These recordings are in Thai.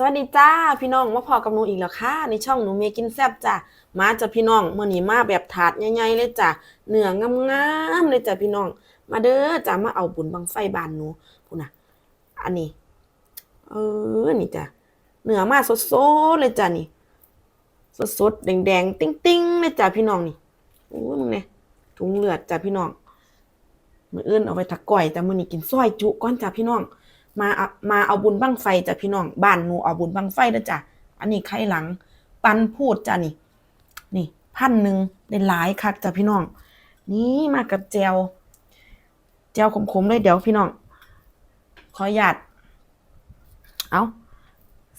สวัสดีจ้าพี่น้องมาพอกับหนูอีกแล้วค่ะในช่องหนูเมกินแซ่บจ้ะมาจ้ะพี่น้องเมื่อนี้มาแบบถาดใหญ่ๆเลยจ้ะเนื้องามๆเลยจ้ะพี่น้อง มาเด้อจ้ะมาเอาบุญบังไฟบานหนูพูนะอันนี้ เออนี่จ้ะเนื้อมาสดๆเลยจ้ะนี่สดๆแดงๆติ้งๆเลยจ้ะพี่น้องนี่โอ้ยมึงเนี่ยถุงเลือดจ้ะพี่น้องมืออื่นเอาไปถักก่อยแต่มือนี้กินซอยจุก่อนจ้ะพี่น้อง มาเอามาเอาบุญบังไฟจ้ะพี่น้องบ้านหนูเอาบุญบังไฟเด้อจ้ะอันนี้ไข่หลัง ปันพูดจ้ะนี่ นี่พันหนึ่งได้หลายคักจ้ะพี่น้อง นี่มากับแจวแจวขมๆเลยเดี๋ยวพี่น้อง ขออนุญาตเอา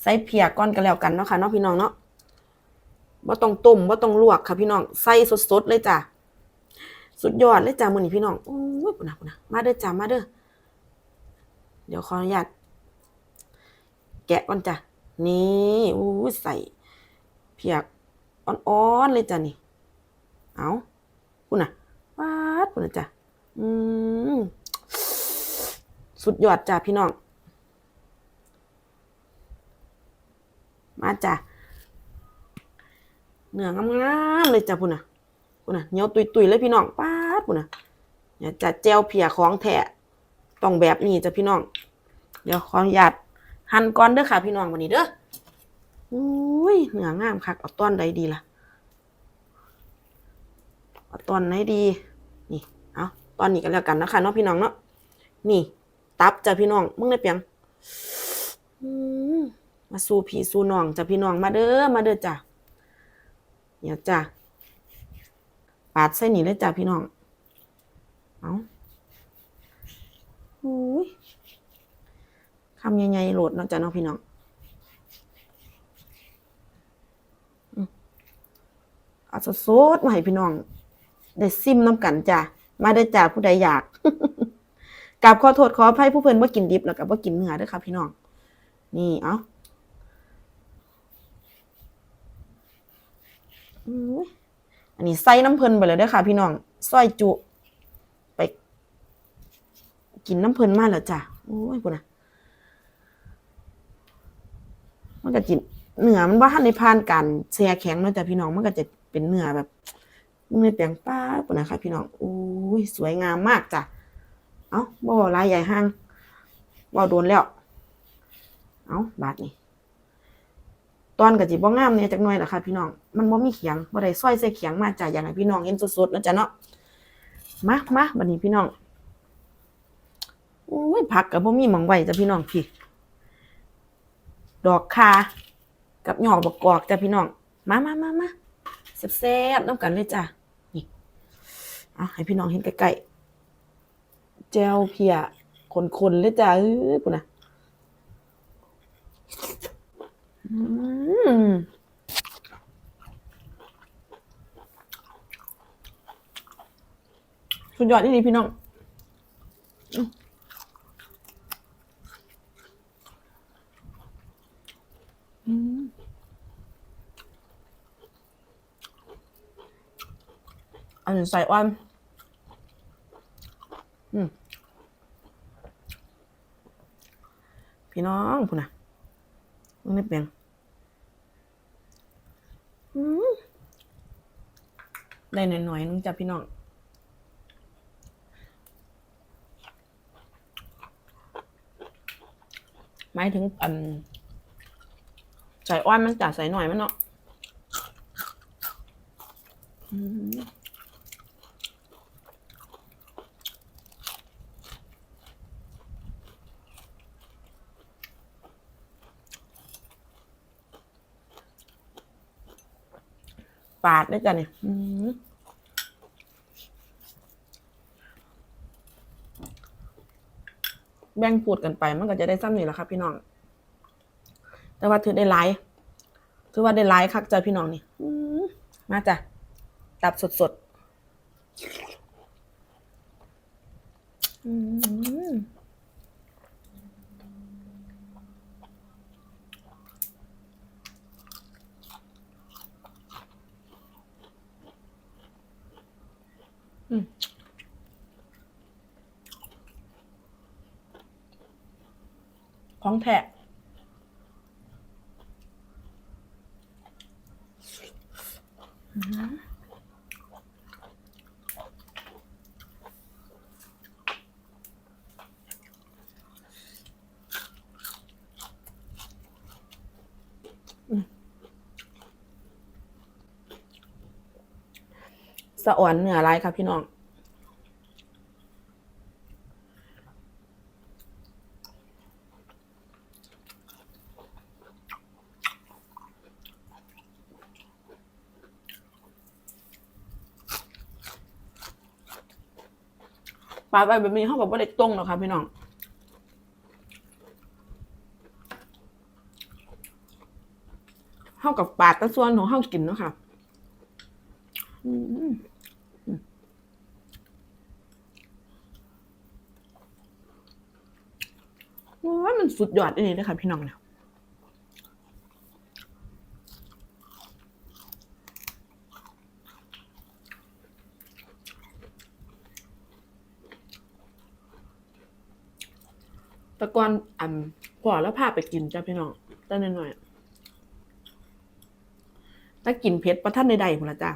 ใส่เพียก่อนกันแล้วกันเนาะค่ะเนาะพี่น้องเนาะบ่ต้องต้มบ่ต้องลวกค่ะพี่น้องใส่สดๆเลยจ้ะสุดยอดเลยจ้ะมื้อนี้พี่น้องโอ้ยปุ่นนะปุ่นนะมาเด้อจ้ะมาเด้อ เดี๋ยวขออนุญาตแกะก่อนจ้ะ นี่อู้ใส่เพียกอ่อนๆเลยจ้ะนี่ เอาปุ่นนะวาดปุ่นนะจ้ะ อืม สุดยอดจ้ะพี่น้อง มาจ้ะ เนื้องามๆเลยจ้ะพุ่นน่ะพุ่นน่ะเหนียวตุยๆเลยพี่น้องป๊าดพุ่นน่ะเนี่ยจะแจวเพียของแท้ ต้องแบบนี้จ้ะพี่น้อง เดี๋ยวขออนุญาตหั่นก่อนเด้อค่ะ พี่น้องวันนี้เด้ออุ้ยเหนืองามคักเอาต้อนใดดีล่ะเอาต้อนไหนดี นี่ เอาตอนนี้กันแล้วกันนะคะเนาะพี่น้องเนาะ นี่ ตับจ้ะพี่น้อง มึงได้เปียงมาสู่พี่สู่น้องจ้ะพี่น้องมาเด้อ มาเด้อจ้ะเดี๋ยวจ้ะปาดใส่นี่เลยจ้ะพี่น้อง เอา อุ้ยคำใหญ่ๆโหลดเนาะจ้ะเนาะพี่น้องอืมเอาสดๆมาให้พี่น้อง ได้ซิมน้ำกันจ้ะ มาได้จ้ะผู้ใดอยากกราบขอโทษขออภัยผู้เพิ่นว่ากินดิบแล้วก็ว่ากินเนื้อด้อค่ะพี่น้อง นี่เอาอุ้ยอันนี้ใส่น้ำเพลินไปเลยด้อค่ะ พี่น้องซอยจุ กินน้ำเพลินมากแล้วจ้ะโอ้ยพุ่นะมันก็จิเนื้อมันว่าทันในผ่านการแช่แข็งเนาะจ้ะพี่น้องมันก็จะเป็นเนื้อแบบเนื้อแปลงป้าปุ่นนะคะพี่น้องโอ้ยสวยงามมากจ้ะเอ้าบ่ลายใหญ่ห้างบ่โดนแล้ว เอ้าบาดนี่ตอนก็สิบ่งามเนี่ยจักหน่อยล่ะค่ะพี่น้อง มันบ่มีเขียงบ่ได้ซอยใส่เขียงมาจ้ะอย่ากให้พี่น้องเห็นสดๆนะจ้ะเนาะมามาบัดนี้พี่น้อง อ้ยผักก็บ่มีหมองไว้จ้ะพี่น้องพี่ ดอกคากับหยอกบกกอกจ้ะพี่น้อง มามามามาแซ่บๆน้ำกันเลยจ้ะ นี่เอาให้พี่น้องเห็นใกล้ๆแจวเพียคนๆเลยจ้ะเอ้ยปุ่นนะอืมสุดยอดนี่ดีพี่น้อง อันนี้ใส่อ้อนอืมพี่น้องพูนะมึงไม่เปลี่ยนอืมได้หน่อยๆนึงจ้ะพี่น้องหมายถึงอัน ใส่อ้อนมันจะใส่หน่อยมันเนาะปาดได้จ้ะเนี่ยแบ่งพูดกันไปมันก็จะได้ซ้ำนี่แหละครับพี่น้อง แต่ว่าถือได้หลายถือว่าได้หลายคักจ้ะพี่น้องนี่มาจ้ะตับสดสดอืมของแท้ะอ่อนเนื้อหลายค่ะพี่น้องปลาไปแบบนี้เขากับว่าได้ตรงหรอกค่ะพี่น้องเข้ากับปากกระส่วนของเข้ากินเนาะค่ะอืมอืม โอ้ยมันสุดยอดอันนี้เลยค่ะพี่น้องเนี่ยตะกอนอันพอแล้วพาไปกินจ้ะพี่น้องแต่หน่อยๆถ้ากินเผ็ดประท่านใดๆพุ่นละจ้า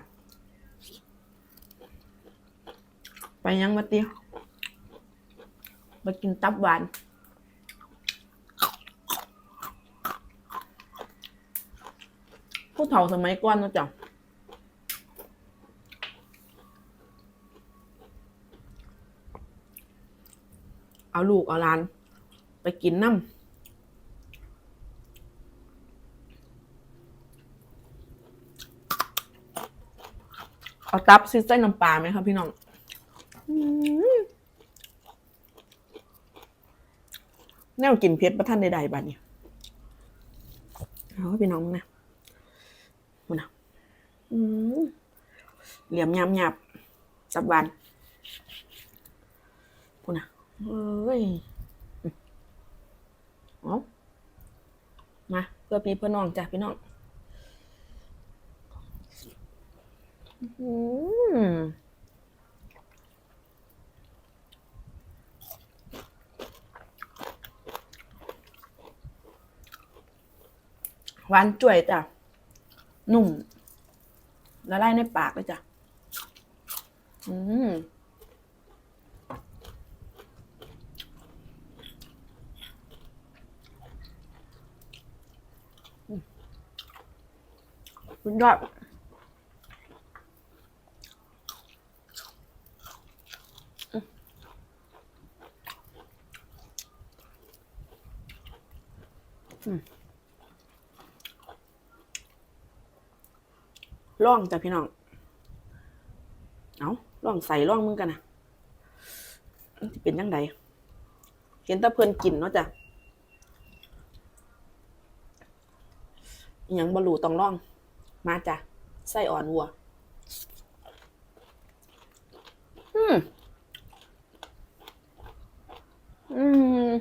ไปยังมาเตี้ยมากินตับหวาน ผู้เฒ่าสมัยก่อนนะจ้ะเอาลูก เอาหลาน ไปกินน้ำเอาตับซิใส่น้ำปลาไหมครับพี่น้องแนวกินเผ็ดประท่านใดๆบัดนี้เอาพี่น้องนะ เหลี่ยมยำหยาบสับบานพูนะเอ้ยอืมเอามา เพื่อพี่เพื่อน้องจ้ะพี่น้องอืมหวานจ่วยจ้ะ นุ่ม ละลายในปากเลยจ้ะ อืมสุดยอด ล่องจ้ะพี่น้อง เอาล่องใส่ล่องมึงกันนะมันสิเป็นยังไงเห็นตะเพิ่นกินเนาะจ้ะอิหยังบรูต้องล่อง มาจ้ะไส้อ่อนวัว อืม อืม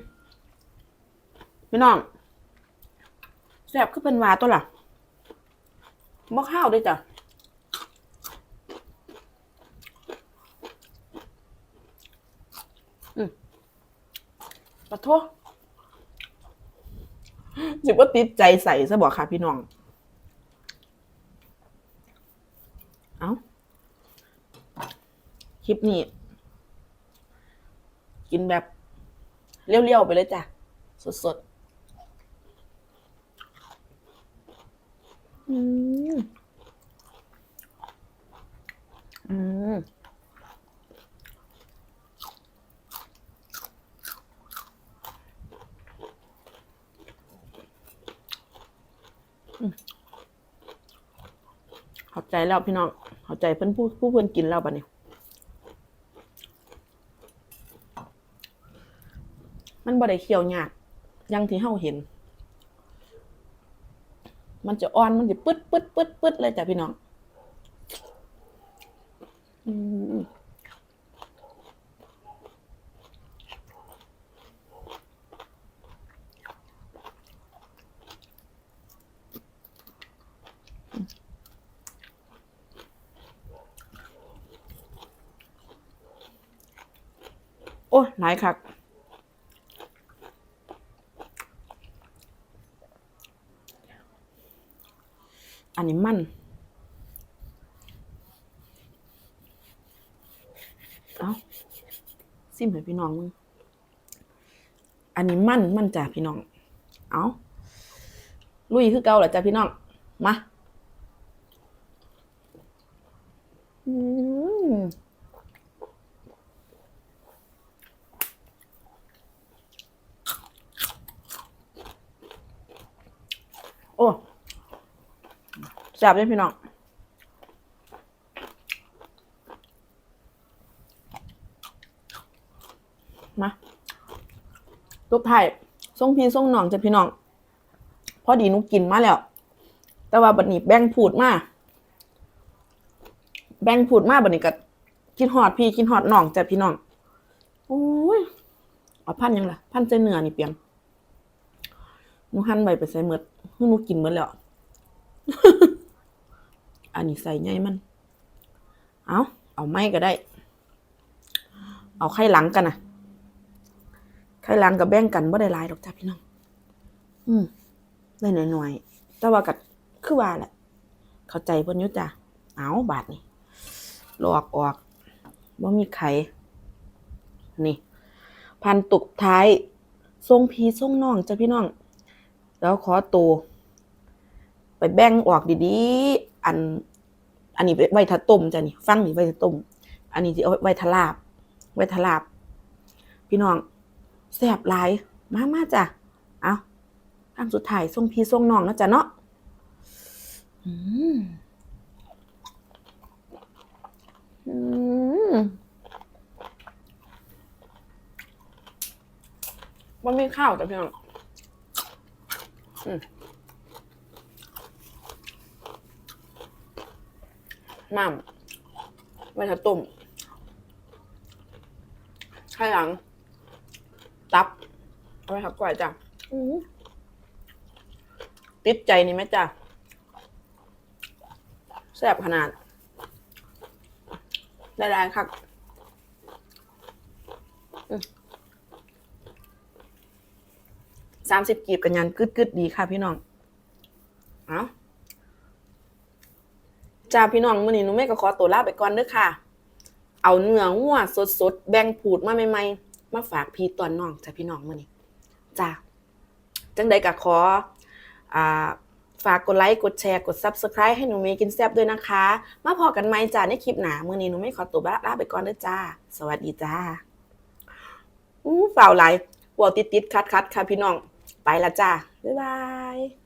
พี่น้องแซ่บคือเป็นวาตัวหล่ะบ่ข้าวด้วยจ้ะ อืมปะโทสิว่าติดใจใส่ซะบอกค่ะพี่น้อง เอาคลิปนี้ กินแบบเลี้ยวๆไปเลยจ้ะ สดๆ อืม อืม เข้าใจแล้วพี่น้อง เข้าใจเพื่อนผู้ผู้เพื่อนกินแล้วปะเนี่ยมันบ่ได้เคี่ยวยากยังที่เฮาเห็น มันจะอ่อน มันจะปึ๊ดปึ๊ดปึ๊ดปึ๊ดเลยจ้ะพี่น้อง อืม โอ้หลายคักอันนี้มันเอาซิมให้พี่น้องมึงอันนี้มันมันจ้ะพี่น้อง เอาลุยคือเก่าเหรอจ้ะพี่น้อง มาอืม จับเลยพี่น้องมาลูกไผ่ส่งพี่ส่งน้องจ้ะพี่น้อง พอดีนุกินมาแล้ว แต่ว่าบัดนี้แบ่งผูดมาแบ่งผูดมาบัดนี้ก็กินหอดพี่กินหอดน้องจ้ะพี่น้องโอ้ยเอาพันยังล่ะ พันใจเนื้อนี่เปียงหนูหั่นใบไปใส่เมดหนูกินเมดแล้ว อันนี้ใส่ไงมัน เอาเอาไม่ก็ได้ เอาไข่หลังกันนะไข่หลังกับแบ่งกันบ่ได้ลายดอกจ้ะพี่น้อง อืมได้หน่อยๆแต่ว่ากัดคือว่าแหละ เข้าใจเพิ่นอยู่จ้ะเอาบาทนี่ลอกออกว่ามีไข่นี่ พันตุกท้ายทรงพีทรงน้องจ้ะพี่น้อง แล้วขอตัวไปแบ่งออกดีๆ อัน อันนี้ไว้ทาต้มจ้ะนี่ฟังนี่ไว้ทาต้ม อันนี้ที่เอาไว้ทาลาบ ไว้ทาลาบ พี่น้องแซ่บหลายมามาจ้ะ เอาครั้งสุดท้ายทรงพี่ทรงน้องนะจ๊ะเนาะอืมอืมมันม่ข้าวจ้ะพี่น้องอืม น้ำไว้ทาต้มไข่หลัง ตับ เอาไปครับก่อยจ้ะอื้อติดใจนี่ไหมจ้ะแซ่บขนาด ได้ได้ครับสามสิบกีบกันยันกึดกึดๆดีค่ะพี่น้อง เอา จ้าพี่น้องมื่อนี้หนูแม่ก็ขอตัวลาไปก่อนเด้อค่ะ เอาเนื้องัวสดๆ แบ่งผูดมาใหม่ๆ มาฝากพี่ตอนน้องจ้ะพี่น้องมื่อนี้จ้าจังใดก็ขออ่าฝากกดไลค์ กดแชร์ กด Subscribe ให้หนูเมย์กินแซ่บด้วยนะคะ มาพอกันไหมจ้าในคลิปหนามื่อนี้หนูไม่ขอตัวลาไปก่อนเด้อจ้า สวัสดีจ้า อู้ฝ่าวไหลหัวติดติดๆคัดคัดๆค่ะพี่น้อง ไปละจ้า บ๊ายบาย